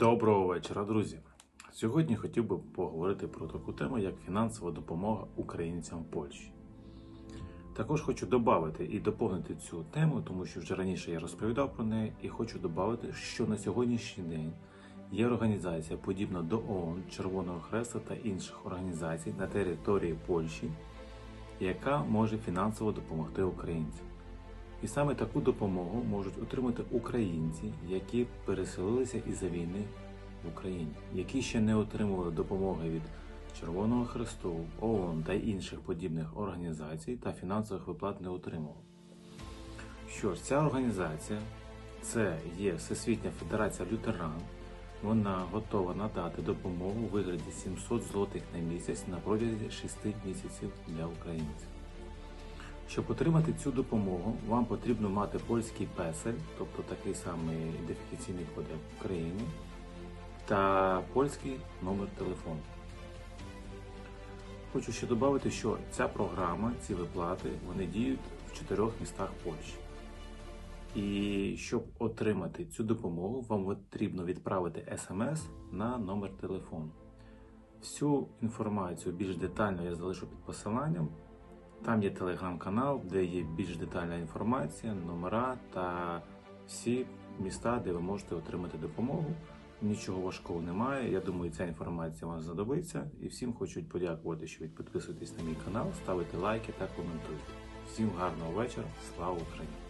Доброго вечора, друзі. Сьогодні хотів би поговорити про таку тему, як фінансова допомога українцям в Польщі. Також хочу додати і доповнити цю тему, тому що вже раніше я розповідав про неї, і хочу додати, що на сьогоднішній день є організація, подібна до ООН, Червоного Хреста та інших організацій на території Польщі, яка може фінансово допомогти українцям. І саме таку допомогу можуть отримати українці, які переселилися із-за війни в Україні, які ще не отримували допомоги від Червоного Хресту, ООН та інших подібних організацій та фінансових виплат не отримували. Що ж, ця організація це є Всесвітня Федерація Лютеран. Вона готова надати допомогу у вигляді 700 злотих на місяць на протязі 6 місяців для українців. Щоб отримати цю допомогу, вам потрібно мати польський песель, тобто такий самий ідентифікаційний код як в Україні, та польський номер телефону. Хочу ще додати, що ця програма, ці виплати, вони діють в чотирьох містах Польщі. І щоб отримати цю допомогу, вам потрібно відправити смс на номер телефону. Всю інформацію більш детально я залишу під посиланням. Там є телеграм-канал, де є більш детальна інформація, номера та всі міста, де ви можете отримати допомогу. Нічого важкого немає. Я думаю, ця інформація вам знадобиться. І всім хочу подякувати, що ви підписуєтесь на мій канал, ставите лайки та коментуйте. Всім гарного вечора. Слава Україні!